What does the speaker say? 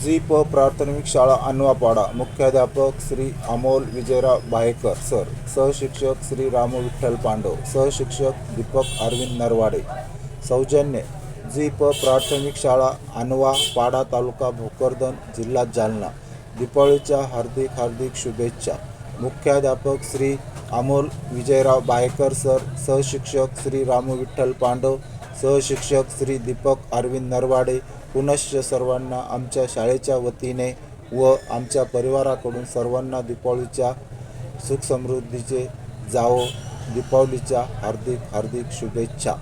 जी प प्राथमिक शाळा अन्वापाडा. मुख्याध्यापक श्री अमोल विजयराव बाहेकर. सर सहशिक्षक श्री रामू विठ्ठल पांडव. सहशिक्षक दीपक अरविंद नरवाडे. सौजन्य जी प प्राथमिक शाळा अनवा पाडा तालुका भोकरदन जिल्हा जालना. दीपावलीच्या हार्दिक हार्दिक शुभेच्छा. मुख्याध्यापक श्री अमोल विजयराव बाहेकर सर सहशिक्षक श्री रामू विठ्ठल पांडव सहशिक्षक श्री दीपक अरविंद नरवाडे पुनश्च सर्वांना आमच्या शाळेच्या वतीने व आमच्या परिवाराकडून सर्वांना दीपावलीच्या सुखसमृद्धीचे जावो दीपावलीच्या हार्दिक हार्दिक शुभेच्छा.